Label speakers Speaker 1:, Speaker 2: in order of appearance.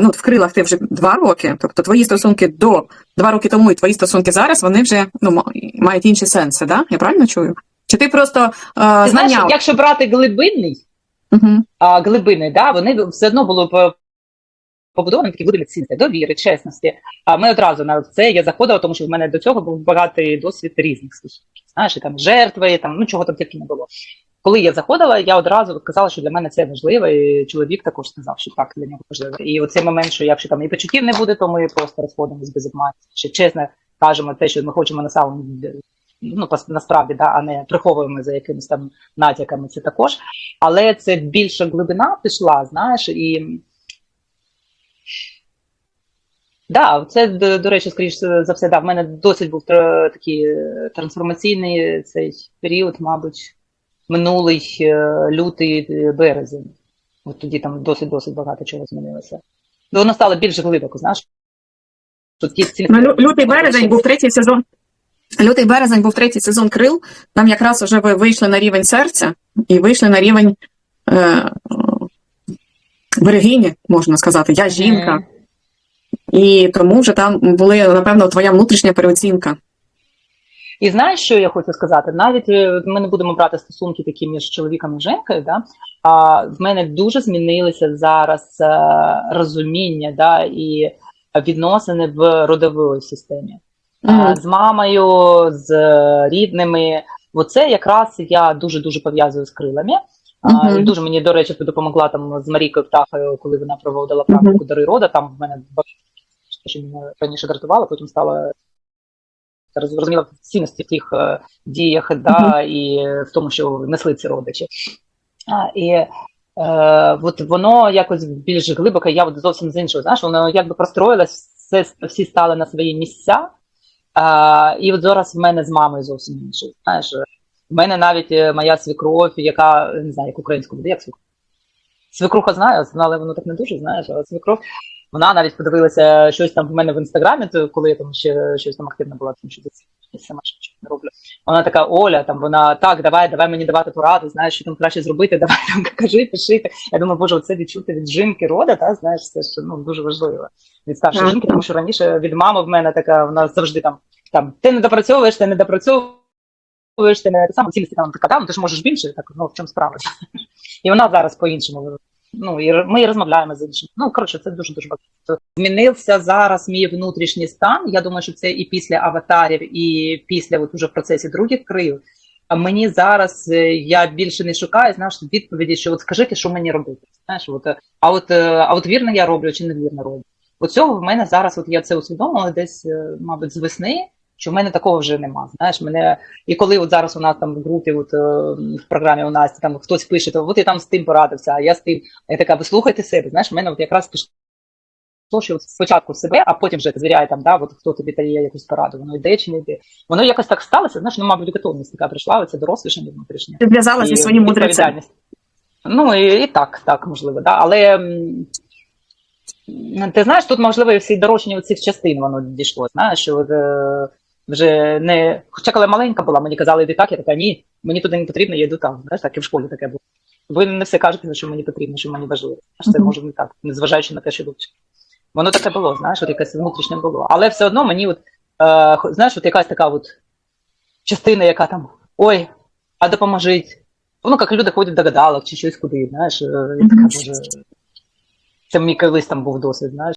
Speaker 1: ну, в крилах ти вже два роки, тобто твої стосунки до два роки тому і твої стосунки зараз, вони вже ну, мають інші сенси, да? Я правильно чую? Чи ти просто е,
Speaker 2: Ти знаєш, якщо брати глибинний,
Speaker 1: Угу.
Speaker 2: а, глибини, да, вони все одно були по- побудовані такі вигляд цінності, довіри, чесності. А ми одразу на це я заходила, тому що в мене до цього був багатий досвід різних стосунків. Знаєш, і там жертви, там ну чого там тільки не було. Коли я заходила, я одразу сказала, що для мене це важливо, і чоловік також сказав, що так для нього важливо. І оцей момент, що якщо там і почуттів не буде, то ми просто розходимось без обману. Ще чесно кажемо те, що ми хочемо на самому ну насправді, да, а не приховуємо за якимись там натяками. Це також. Але це більша глибина пішла, знаєш, і. Да, це до, до речі, скоріше за все, да, в мене досить був такий е, трансформаційний цей період, мабуть, минулий е, лютий е, березень. От тоді там досить досить багато чого змінилося. Ну, Воно стало більш глибоко, знаєш. Тут ті ці
Speaker 1: Ну, лю- лютий березень був третій сезон. Лютий березень був третій сезон крил. Там якраз вже ви вийшли на рівень серця і вийшли на рівень е, берегині, можна сказати. Я жінка.
Speaker 2: Мгм.
Speaker 1: І тому вже там були, напевно, твоя внутрішня переоцінка.
Speaker 2: І знаєш, що я хочу сказати? Навіть е, ми не будемо брати стосунки такі між чоловіком і жінкою, да? а в мене дуже змінилися зараз е, розуміння да, і відносини в родовій системі.
Speaker 1: Мгм.
Speaker 2: з мамою, з рідними. Оце якраз я дуже дуже пов'язую з крилами.
Speaker 1: Мгм.
Speaker 2: і Дуже мені, до речі, допомогла там з Марійкою Птахою, коли вона проводила практику дари рода. Там в мене багато що мене раніше дратувало, потім стало роз- розуміла цінності в тих е, діях, да, і в тому, що несли ці родичі. А, і е, от воно якось більш глибоко, я от зовсім з іншого, знаєш, воно якби простроїлось, все, всі стали на свої місця. А, і от зараз в мене з мамою зовсім інше. Знаєш, в мене навіть е, моя свекров, яка не знаю, як українську буде, як свекров. Свекруха знаю, але воно так не дуже, знаєш, але свекров. Вона навіть подивилася щось там в мене в інстаграмі, то коли я там ще щось там активно була, тому що це сама ще не роблю. Вона така Оля, там вона так, давай, давай мені давати поради, знаєш, що там краще зробити, давай там кажи, пиши. Я думаю, боже, це відчути від жінки рода, та знаєш, це ж ну дуже важливо від старшої
Speaker 1: Так,
Speaker 2: жінки, тому що раніше від мами в мене така, вона завжди там там ти не допрацьовуєш, ти не допрацьовуєш, ти не саме цілісті там така, ну ти ж можеш більше, так ну в чому справа. І вона зараз по-іншому. Ну і ми розмовляємо з іншим. Ну коротше, це дуже дуже багато. Змінився зараз мій внутрішній стан. Я думаю, що це і після аватарів, і після от уже в процесі других крил. А мені зараз е, я більше не шукаю, знаєш, відповіді, що от скажіть, що мені робити. Знаєш, от, е, а от е, а от вірно я роблю чи не вірно роблю. От цього в мене зараз, от я це усвідомила десь, мабуть, з весни, що в мене такого вже нема. Знаєш, мене і коли от зараз у нас там в групі, от е, в програмі у нас там хтось пише, то от я там з тим порадився, а я з тим. Я така, ви слухайте себе. Знаєш, в мене от якраз пішло, що от спочатку себе, а потім вже звіряє там, да, от хто тобі дає якусь пораду, воно йде чи не йде. Воно якось так сталося, знаєш, ну, мабуть, готовність така прийшла, це дорослішання внутрішнє.
Speaker 1: Ти зв'язалася зі своїм мудрецем.
Speaker 2: Ну і, і так, так, можливо, да. Але ти знаєш, тут можливо і всі дорожчання цих частин воно дійшло. Знаєш, що е, вже не. Хоча коли маленька була, мені казали, йди так, я така, ні, мені туди не потрібно, я йду там. Знаєш, так і в школі таке було. Ви не все кажете, що мені потрібно, що мені важливо. Знаєш, це може не так, незважаючи на те, що вивчив. Воно таке було, знаєш, от якесь внутрішнє було. Але все одно мені, от, е, знаєш, от якась така от частина, яка там, ой, а допоможіть. Ну, як люди ходять до гадалок чи щось куди, знаєш, е, я така, боже, це мій колись там був досвід, знаєш.